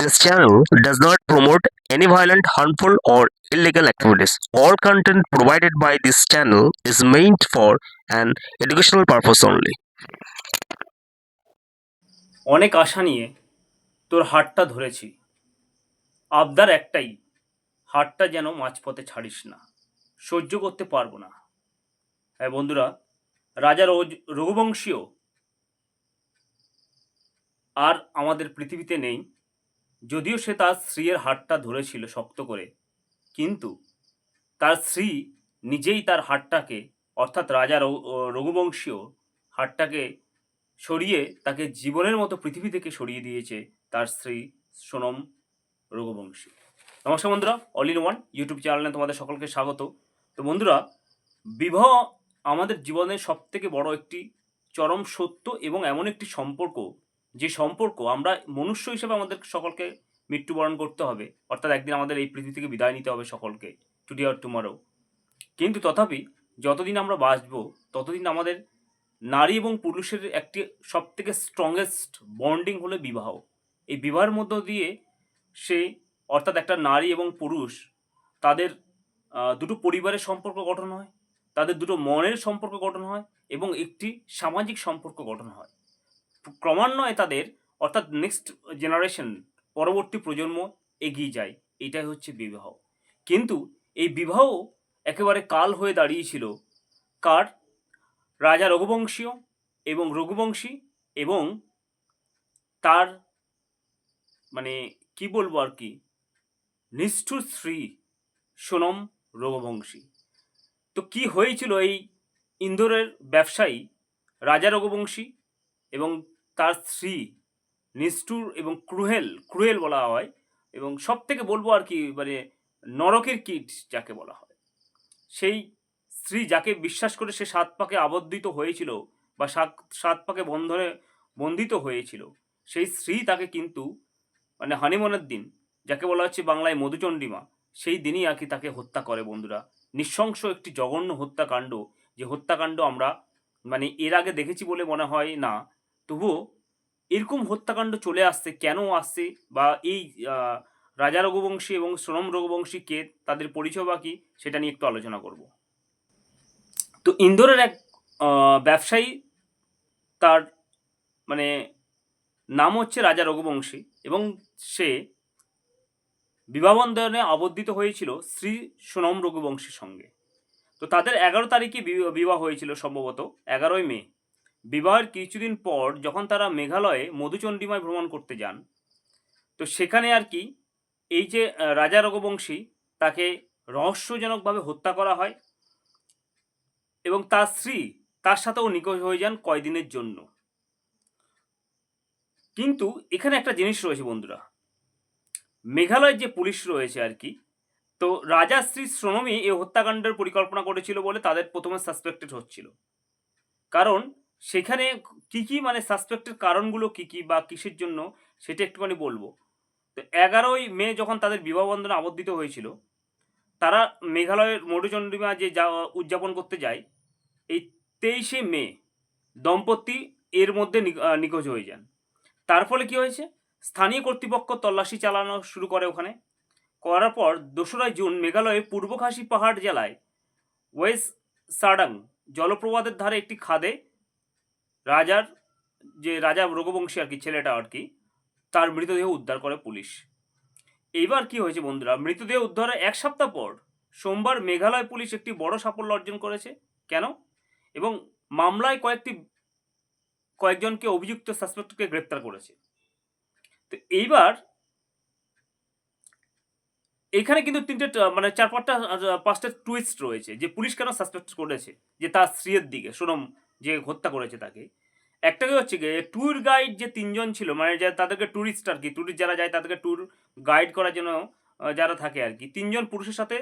This channel does not promote any violent, harmful, or illegal activities. All content provided by this channel is meant for an educational purpose only. অনেক আশা নিয়ে তোর হাটটা ধরেছি আবদার একটাই হাটটা যেন মাঝপথে ছাড়িস না সহ্য করতে পারব না হ্যাঁ বন্ধুরা রাজা রঘুবংশীয় আর আমাদের পৃথিবীতে নেই যদিও সে তার স্ত্রীর হাটটা ধরেছিল শক্ত করে, কিন্তু তার স্ত্রী নিজেই তার হাটটাকে অর্থাৎ রাজা রঘু- রঘুবংশীয় হাটটাকে সরিয়ে তাকে জীবনের মতো পৃথিবী থেকে সরিয়ে দিয়েছে তার স্ত্রী সোনম রঘুবংশী। নমস্কার বন্ধুরা অল ইন ওয়ান ইউটিউব চ্যানেলে তোমাদের সকলকে স্বাগত। তো বন্ধুরা, বিবাহ আমাদের জীবনের সব থেকে বড় একটি চরম সত্য এবং এমন একটি সম্পর্ক যে সম্পর্ক, আমরা মনুষ্য হিসেবে আমাদের সকলকে মৃত্যুবরণ করতে হবে। অর্থাৎ একদিন আমাদের এই পৃথিবী থেকে বিদায় নিতে হবে সকলকে টুডে আর টুমারো কিন্তু তথাপি যতদিন আমরা বাঁচবো, ততদিন আমাদের নারী এবং পুরুষের একটি সব থেকে স্ট্রংগেস্ট বন্ডিং হলো বিবাহ। এই বিবাহের মধ্য দিয়ে সে, অর্থাৎ একটা নারী এবং পুরুষ, তাদের দুটো পরিবারের সম্পর্ক গঠন হয়, তাদের দুটো মনের সম্পর্ক গঠন হয় এবং একটি সামাজিক সম্পর্ক গঠন হয়। ক্রমান্বয়ে তাদের, অর্থাৎ নেক্সট জেনারেশন পরবর্তী প্রজন্ম এগিয়ে যায়। এটাই হচ্ছে বিবাহ। কিন্তু এই বিবাহ একেবারে কাল হয়ে দাঁড়িয়েছিল কার? রাজা রঘুবংশীয় এবং রঘুবংশী এবং তার মানে কি বলব আর কি? নিষ্ঠুর শ্রী সোনম রঘুবংশী। তো কি হয়েছিল এই ইন্দোরের ব্যবসায়ী রাজা রঘুবংশী? এবং তার স্ত্রী নিষ্ঠুর এবং ক্রুহেল ক্রুয়েল বলা হয় এবং সব থেকে বলব আর কি মানে নরকের কীট যাকে বলা হয়। সেই স্ত্রী যাকে বিশ্বাস করে সে সাত পাকে আবদ্ধিত হয়েছিল বা সাত সাত পাকে বন্ধনে বন্ধিত হয়েছিল, সেই স্ত্রী তাকে কিন্তু মানে হানিমনের দিন, যাকে বলা হচ্ছে বাংলায় মধুচণ্ডীমা সেই দিনই আর কি তাকে হত্যা করে বন্ধুরা। নৃশংস একটি জঘন্য হত্যাকাণ্ড, যে হত্যাকাণ্ড আমরা মানে এর আগে দেখেছি বলে মনে হয় না তবুও এরকম হত্যাকাণ্ড চলে আসছে, কেন আসছে বা এই রাজা রঘুবংশী এবং সোনম রঘুবংশী কে তাদের পরিচয় বা কি সেটা নিয়ে একটু আলোচনা করব। তো ইন্দোরের এক ব্যবসায়ী তার মানে নাম হচ্ছে রাজা রঘুবংশী এবং সে বিবাহবন্ধনে আবদ্ধিত হয়েছিল শ্রী সোনম রঘুবংশীর সঙ্গে। তো তাদের এগারো তারিখে বিবাহ হয়েছিল সম্ভবত, এগারোই মে। বিবাহের কিছুদিন পর যখন তারা মেঘালয়ে মধুচণ্ডীমায় ভ্রমণ করতে যান, তো সেখানে আর কি এই যে রাজা রঘুবংশী তাকে রহস্যজনকভাবে হত্যা করা হয় এবং তার স্ত্রী তার সাথেও নিখোঁজ হয়ে যান কয়দিনের জন্য। কিন্তু এখানে একটা জিনিস রয়েছে বন্ধুরা, মেঘালয়ের যে পুলিশ রয়েছে আর কি, তো রাজা শ্রী শ্রমী এই হত্যাকাণ্ডের পরিকল্পনা করেছিল বলে তাদের প্রথমে সাসপেক্টেড হচ্ছিল। কারণ সেখানে কি কি মানে সাসপেক্টের কারণগুলো কি কি বা কিসের জন্য, সেটা একটুখানি বলব। তো এগারোই মে যখন তাদের বিবাহ বন্ধনে আবদ্ধিত হয়েছিল, তারা মেঘালয়ের মধুচন্দ্রিমা যে যা উদযাপন করতে যায়, এই তেইশে মে দম্পতি এর মধ্যে নিখোঁজ হয়ে যান। তার ফলে কি হয়েছে? স্থানীয় কর্তৃপক্ষ তল্লাশি চালানো শুরু করে ওখানে। করার পর দোসরা জুন মেঘালয়ের পূর্ব খাসি পাহাড় জেলায় ওয়েস্ট সাডাং জলপ্রপাতের ধারে একটি খাদে রাজার যে রাজা রঘুবংশী আর কি, ছেলেটা আর কি, তার মৃতদেহ উদ্ধার করে পুলিশ। এইবার কি হয়েছে বন্ধুরা, মৃতদেহ উদ্ধারের এক সপ্তাহ পর সোমবার মেঘালয় পুলিশ একটি বড় সাফল্য অর্জন করেছে। কেন? এবং মামলায় কয়েকটি, কয়েকজনকে অভিযুক্ত সাসপেক্টকে গ্রেপ্তার করেছে। তো এইবার এখানে কিন্তু তিনটে মানে চার পাঁচটা পাঁচটা টুইস্ট রয়েছে যে পুলিশ কেন সাসপেক্ট করেছে, যে তার স্ত্রীর দিকে, সোনম যে হত্যা করেছে তাকে। একটা কি হচ্ছে গিয়ে ট্যুর গাইড যে তিনজন ছিল মানে যে তাদেরকে ট্যুরিস্ট আর কি ট্যুরিস্ট যারা যায় তাদেরকে ট্যুর গাইড করার জন্য যারা থাকে আর কি, তিনজন পুরুষের সাথে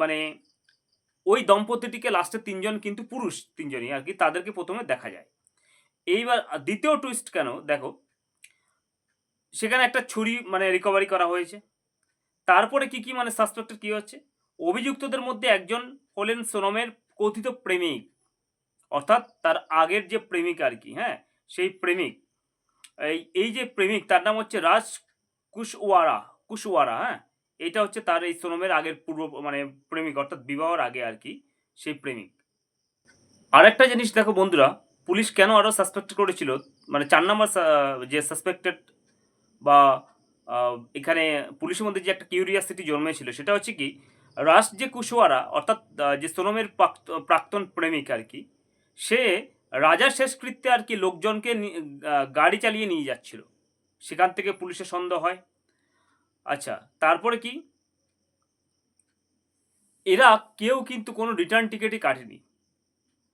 মানে ওই দম্পতিটিকে লাস্টে তিনজন কিন্তু পুরুষ তিনজনই আর কি, তাদেরকে প্রথমে দেখা যায়। এইবার দ্বিতীয় টুইস্ট কেন? দেখো, সেখানে একটা ছুরি মানে রিকভারি করা হয়েছে। তারপরে কি কি মানে সাসপেক্টেড কি হচ্ছে? অভিযুক্তদের মধ্যে একজন হলেন সোনমের কথিত প্রেমিক। অর্থাৎ তার আগের যে প্রেমিক আর কি হ্যাঁ? সেই প্রেমিক। এই এই যে প্রেমিক, তার নাম হচ্ছে রাজ কুশওয়ারা কুশওয়ারা হ্যাঁ? এটা হচ্ছে তার এই সোনমের আগের পূর্ব মানে প্রেমিক, অর্থাৎ বিবাহর আগে আর কি, সেই প্রেমিক। আরেকটা জিনিস দেখো বন্ধুরা, পুলিশ কেন আরও সাসপেক্ট করেছিল? মানে চার নম্বর যে সাসপেক্টেড বা এখানে পুলিশের মধ্যে যে একটা কিউরিয়াসিটি জন্মেছিল, সেটা হচ্ছে কি রাস যে কুশওয়ারা, অর্থাৎ যে সোনমের প্রাক্ত- প্রাক্তন প্রেমিক আর কি সে রাজার শেষকৃত্যে আর কি লোকজনকে গাড়ি চালিয়ে নিয়ে যাচ্ছিল। সেখান থেকে পুলিশের সন্দেহ হয়। আচ্ছা তারপরে কি? এরা কেউ কিন্তু কোনো রিটার্ন টিকিটই কাটেনি।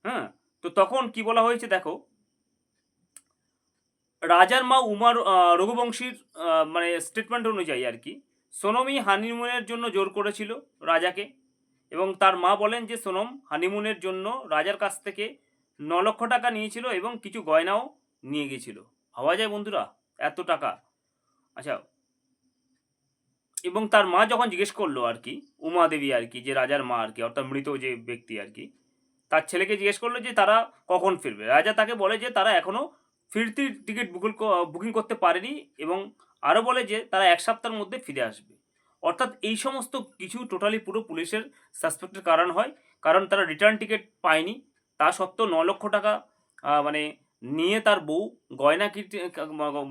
হ্যাঁ তো তখন কি বলা হয়েছে দেখো? রাজার মা উমার রঘুবংশীর মানে স্টেটমেন্ট অনুযায়ী আর কি, সোনমই হানিমুনের জন্য জোর করেছিল রাজাকে এবং তার মা বলেন যে, সোনম হানিমুনের জন্য রাজার কাছ থেকে ন লক্ষ টাকা নিয়েছিল এবং কিছু গয়নাও নিয়ে গেছিল। ভাবা যায় বন্ধুরা, এত টাকা। আচ্ছা এবং তার মা যখন জিজ্ঞেস করল আর কি, উমা দেবী আর কি, যে রাজার মা আর কি, অর্থাৎ মৃত যে ব্যক্তি আর কি, তার ছেলেকে জিজ্ঞেস করল যে তারা কখন ফিরবে? রাজা তাকে বলে যে তারা এখনও ফিরতির টিকিট বুকিং বুকিং করতে পারেনি এবং আরও বলে যে তারা এক সপ্তাহের মধ্যে ফিরে আসবে। অর্থাৎ এই সমস্ত কিছু টোটালি পুরো পুলিশের সাসপেক্টের কারণ হয়, কারণ তারা রিটার্ন টিকিট পায়নি। তা সত্ত্বেও ন লক্ষ টাকা মানে নিয়ে তার বউ গয়না কিনতে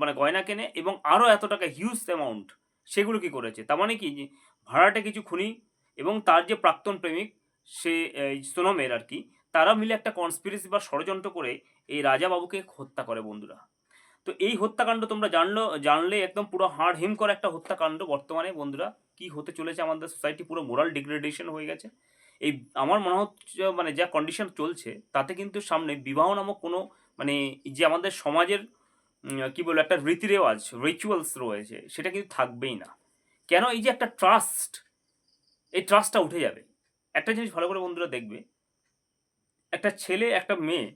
মানে গয়না কেনে এবং আরও এত টাকা হিউজ অ্যামাউন্ট সেগুলো কি করেছে? তার মানে কি? ভাড়াটে কিছু খুনি এবং তার যে প্রাক্তন প্রেমিক, সে সোনমের আর কি, তারা মিলে একটা কনস্পিরেসি বা ষড়যন্ত্র করে এই রাজা বাবুকে হত্যা করে বন্ধুরা। তো এই হত্যাকাণ্ড তোমরা জানলো, জানলে একদম পুরো হাড় হিম করা একটা হত্যাকাণ্ড বর্তমানে বন্ধুরা। কি হতে চলেছে আমাদের সোসাইটি পুরো মোরাল ডিগ্রেডেশন হয়ে গেছে। এই আমার মনে হচ্ছে মানে যা কন্ডিশন চলছে, তাতে কিন্তু সামনে বিবাহ নামক কোনো মানে যে আমাদের সমাজের কি বলব, একটা রীতি রেওয়াজ রিচুয়ালস রয়েছে, সেটা কিন্তু থাকবেই না। কেন এই যে একটা ট্রাস্ট এই ট্রাস্টটা উঠে যাবে? একটা জিনিস ভালো করে বন্ধুরা দেখবে, একটা ছেলে, একটা মেয়ে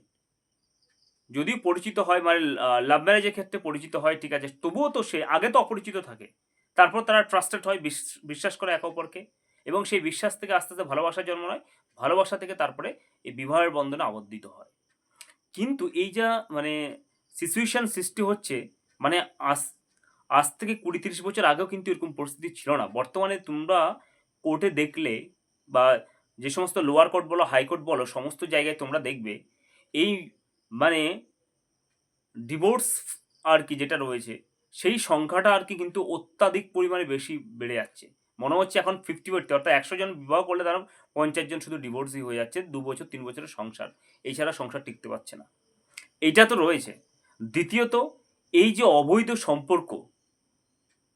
যদি পরিচিত হয় মানে লাভ ম্যারেজের ক্ষেত্রে পরিচিত হয়, ঠিক আছে, তবুও তো সে আগে তো অপরিচিত থাকে। তারপর তারা ট্রাস্টেড হয়, বিশ- বিশ্বাস করে একে অপরকে। এবং সেই বিশ্বাস থেকে আস্তে আস্তে ভালোবাসার জন্ম নেয়, ভালোবাসা থেকে তারপরে এই বিবাহের বন্ধনে আবদ্ধিত হয়। কিন্তু এই যা মানে সিচুয়েশান সৃষ্টি হচ্ছে মানে আজ আজ থেকে কুড়ি তিরিশ বছর আগেও কিন্তু এরকম পরিস্থিতি ছিল না। বর্তমানে তোমরা কোর্টে দেখলে বা যে সমস্ত লোয়ার কোর্ট বলো হাইকোর্ট বলো, সমস্ত জায়গায় তোমরা দেখবে, এই মানে ডিভোর্স আর কি যেটা রয়েছে, সেই সংখ্যাটা আর কি কিন্তু অত্যাধিক পরিমাণে বেশি বেড়ে যাচ্ছে। মনে হচ্ছে এখন ফিফটি ফিফটি অর্থাৎ একশো জন বিবাহ করলে তারা পঞ্চাশ জন শুধু ডিভোর্সই হয়ে যাচ্ছে, দু বছর, তিন বছরের সংসার। এছাড়া সংসার টিকতে পারছে না। এইটা তো রয়েছে। দ্বিতীয়ত, এই যে অবৈধ সম্পর্ক,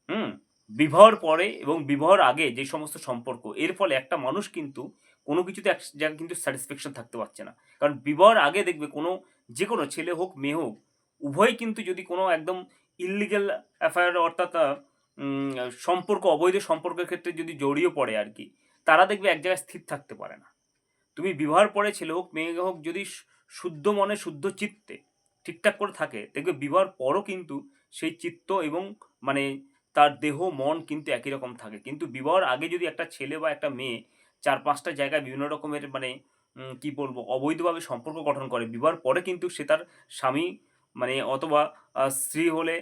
হুম, বিবাহর পরে এবং বিবাহর আগে যে সমস্ত সম্পর্ক, এর ফলে একটা মানুষ কিন্তু কোনো কিছুতে এক জায়গায় কিন্তু স্যাটিসফ্যাকশন থাকতে পারছে না। কারণ বিবাহর আগে দেখবে কোনো যে কোনো ছেলে হোক, মেয়ে হোক, উভয় কিন্তু যদি কোনো একদম ইলিগেল অ্যাফেয়ার অর্থাৎ সম্পর্ক, অবৈধ সম্পর্কের ক্ষেত্রে যদি জড়িয়ে পড়ে আর কি, তারা দেখবে এক জায়গায় স্থির থাকতে পারে না। তুমি বিবাহের পরে ছেলে হোক, মেয়ে হোক, যদি শুদ্ধ মনে, শুদ্ধ চিত্তে ঠিকঠাক করে থাকে, দেখবে বিবাহের পরও কিন্তু সেই চিত্ত এবং মানে তার দেহ, মন কিন্তু একই রকম থাকে। কিন্তু বিবাহের আগে যদি একটা ছেলে বা একটা মেয়ে চার পাঁচটা জায়গায় বিভিন্ন রকমের মানে কি বলব, অবৈধভাবে সম্পর্ক গঠন করে, বিবাহের পরে কিন্তু সে তার স্বামী মানে অথবা স্ত্রী হলে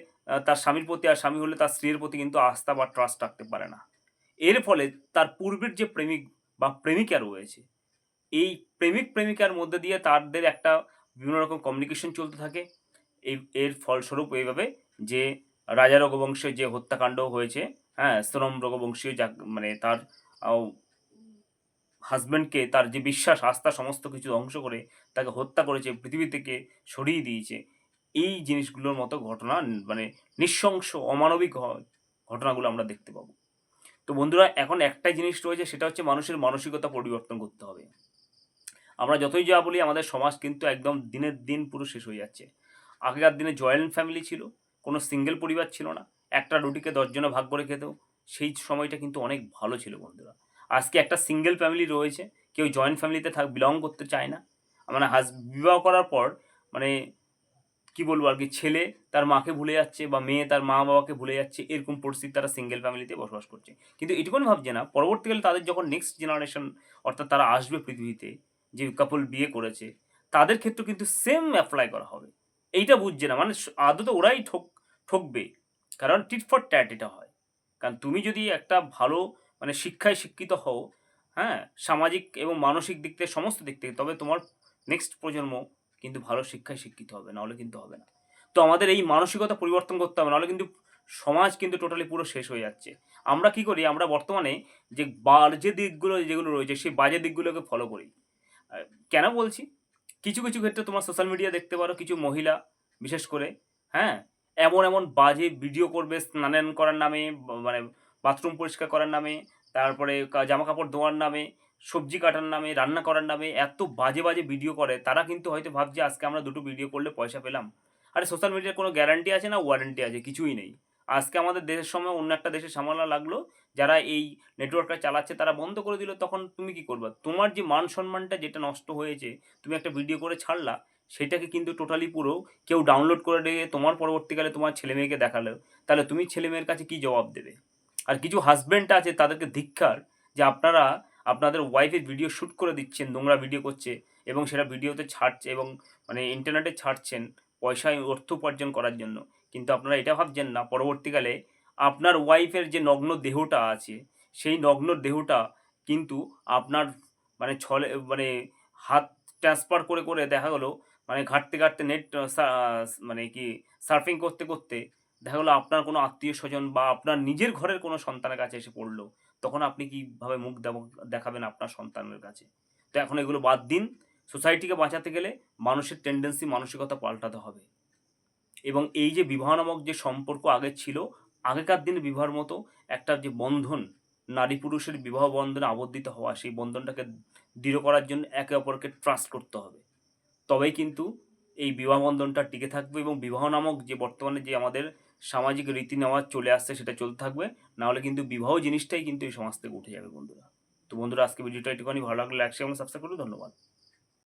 তার স্বামীর প্রতি আর স্বামী হলে তার স্ত্রীর প্রতি কিন্তু আস্থা বা ট্রাস্ট রাখতে পারে না। এর ফলে তার পূর্বের যে প্রেমিক বা প্রেমিকা রয়েছে, এই প্রেমিক প্রেমিকার মধ্যে দিয়ে তাদের একটা বিভিন্ন রকম কমিউনিকেশন চলতে থাকে। এই, এর ফলস্বরূপ এইভাবে যে রাজা রঘুবংশের যে হত্যাকাণ্ড হয়েছে হ্যাঁ শ্রম রঘুবংশীয় যা মানে তার হাজব্যান্ডকে তার যে বিশ্বাস, আস্থা, সমস্ত কিছু ধ্বংস করে তাকে হত্যা করেছে, পৃথিবী থেকে সরিয়ে দিয়েছে। এই জিনিসগুলোর মতো ঘটনা মানে নৃশংস, অমানবিক ঘটনাগুলো আমরা দেখতে পাবো। তো বন্ধুরা, এখন একটাই জিনিস রয়েছে, সেটা হচ্ছে মানুষের মানসিকতা পরিবর্তন করতে হবে। আমরা যতই যা বলি, আমাদের সমাজ কিন্তু একদম দিনের দিন পুরো শেষ হয়ে যাচ্ছে। আগেকার দিনে জয়েন্ট ফ্যামিলি ছিল, কোনো সিঙ্গেল পরিবার ছিল না। একটা রুটিকে দশজনে ভাগ করে খেতেও, সেই সময়টা কিন্তু অনেক ভালো ছিল বন্ধুরা। আজকে একটা সিঙ্গেল ফ্যামিলি রয়েছে, কেউ জয়েন্ট ফ্যামিলিতে থাক, বিলং করতে চায় না। মানে হাজ, বিবাহ করার পর মানে কি বলব আর কি, ছেলে তার মাকে ভুলে যাচ্ছে বা মেয়ে তার মা বাবাকে ভুলে যাচ্ছে, এরকম পরিস্থিতি তারা সিঙ্গেল ফ্যামিলিতে বসবাস করছে। কিন্তু এটুকুনি ভাবছে না, পরবর্তীকালে তাদের যখন নেক্সট জেনারেশন অর্থাৎ তারা আসবে পৃথিবীতে, যে কাপল বিয়ে করেছে, তাদের ক্ষেত্রে কিন্তু সেম অ্যাপ্লাই করা হবে। এইটা বুঝছে না মানে আদতে ওরাই ঠক, ঠকবে, কারণ টিট ফর ট্যাট এটা হয়। কারণ তুমি যদি একটা ভালো মানে শিক্ষায় শিক্ষিত হও হ্যাঁ সামাজিক এবং মানসিক দিক থেকে, সমস্ত দিক থেকে, তবে তোমার নেক্সট প্রজন্ম কিন্তু ভালো শিক্ষায় শিক্ষিত হবে, নাহলে কিন্তু হবে না। তো আমাদের এই মানসিকতা পরিবর্তন করতে হবে, নাহলে কিন্তু সমাজ কিন্তু টোটালি পুরো শেষ হয়ে যাচ্ছে। আমরা কি করি, আমরা বর্তমানে যে বাজে দিকগুলো যেগুলো রয়েছে, সেই বাজে দিকগুলোকে ফলো করি। কেন বলছি? কিছু কিছু ক্ষেত্রে তোমার সোশ্যাল মিডিয়া দেখতে পারো, কিছু মহিলা বিশেষ করে হ্যাঁ? এমন এমন বাজে ভিডিও করবে স্নান করার নামে মানে বাথরুম পরিষ্কার করার নামে, তারপরে জামা কাপড় ধোয়ার নামে সবজি কাটার নামে, রান্না করার নামে এত বাজে বাজে ভিডিও করে, তারা কিন্তু হয়তো ভাবছে আজকে আমরা দুটো ভিডিও করলে পয়সা পেলাম। আরে সোশ্যাল মিডিয়ার কোনো গ্যারান্টি আছে না ওয়ারেন্টি আছে? কিছুই নেই। আজকে আমাদের দেশের সময় অন্য একটা দেশে সামলা লাগল, যারা এই নেটওয়ার্কটা চালাচ্ছে তারা বন্ধ করে দিল, তখন তুমি কি করবে? তোমার যে মান সম্মানটা যেটা নষ্ট হয়েছে, তুমি একটা ভিডিও করে ছাড়লা, সেটাকে কিন্তু টোটালি পুরো কেউ ডাউনলোড করে দিয়ে তোমার পরবর্তীকালে তোমার ছেলে মেয়েকে দেখাল। তাহলে তুমি ছেলে মেয়ের কাছে কি জবাব দেবে? আর কিছু হাজব্যান্ড আছে তাদেরকে ধিক্ষার যে আপনারা আপনাদের ওয়াইফের ভিডিও শ্যুট করে দিচ্ছেন, নোংরা ভিডিও করছে এবং সেটা ভিডিওতে ছাড়ছে এবং মানে ইন্টারনেটে ছাড়ছেন পয়সায় অর্থ উপার্জন করার জন্য। কিন্তু আপনারা এটা ভাবছেন না, পরবর্তীকালে আপনার ওয়াইফের যে নগ্ন দেহটা আছে, সেই নগ্ন দেহটা কিন্তু আপনার মানে ছলে মানে হাত ট্রান্সফার করে করে দেখা গেলো মানে ঘাটতে ঘাটতে নেট মানে কি সার্ফিং করতে করতে দেখা গেলো আপনার কোনো আত্মীয় স্বজন বা আপনার নিজের ঘরের কোনো সন্তানের কাছে এসে পড়ল। তখন আপনি কীভাবে মুখ দেখাবেন আপনার সন্তানের কাছে? তো এখন এগুলো বাদ দিন। সোসাইটিকে বাঁচাতে গেলে মানুষের টেন্ডেন্সি মানসিকতা পাল্টাতে হবে। এবং এই যে বিবাহ নামক যে সম্পর্ক আগে ছিল, আগেকার দিনে বিবাহের মতো একটা যে বন্ধন, নারী পুরুষের বিবাহ বন্ধনে আবদ্ধিত হওয়া, সেই বন্ধনটাকে দৃঢ় করার জন্য একে অপরকে ট্রাস্ট করতে হবে। তবেই কিন্তু এই বিবাহ বন্ধনটা টিকে থাকবে এবং বিবাহ নামক যে বর্তমানে যে আমাদের সামাজিক রীতি নেওয়া চলে আসছে, সেটা চলতে থাকবে। নাহলে কিন্তু বিবাহ জিনিসটাই কিন্তু এই সমাজ থেকে উঠে যাবে বন্ধুরা। তো বন্ধুরা, আজকে ভিডিওটা একটুখানি ভালো লাগলে লাইক শেয়ার এবং সাবস্ক্রাইব করুন। ধন্যবাদ।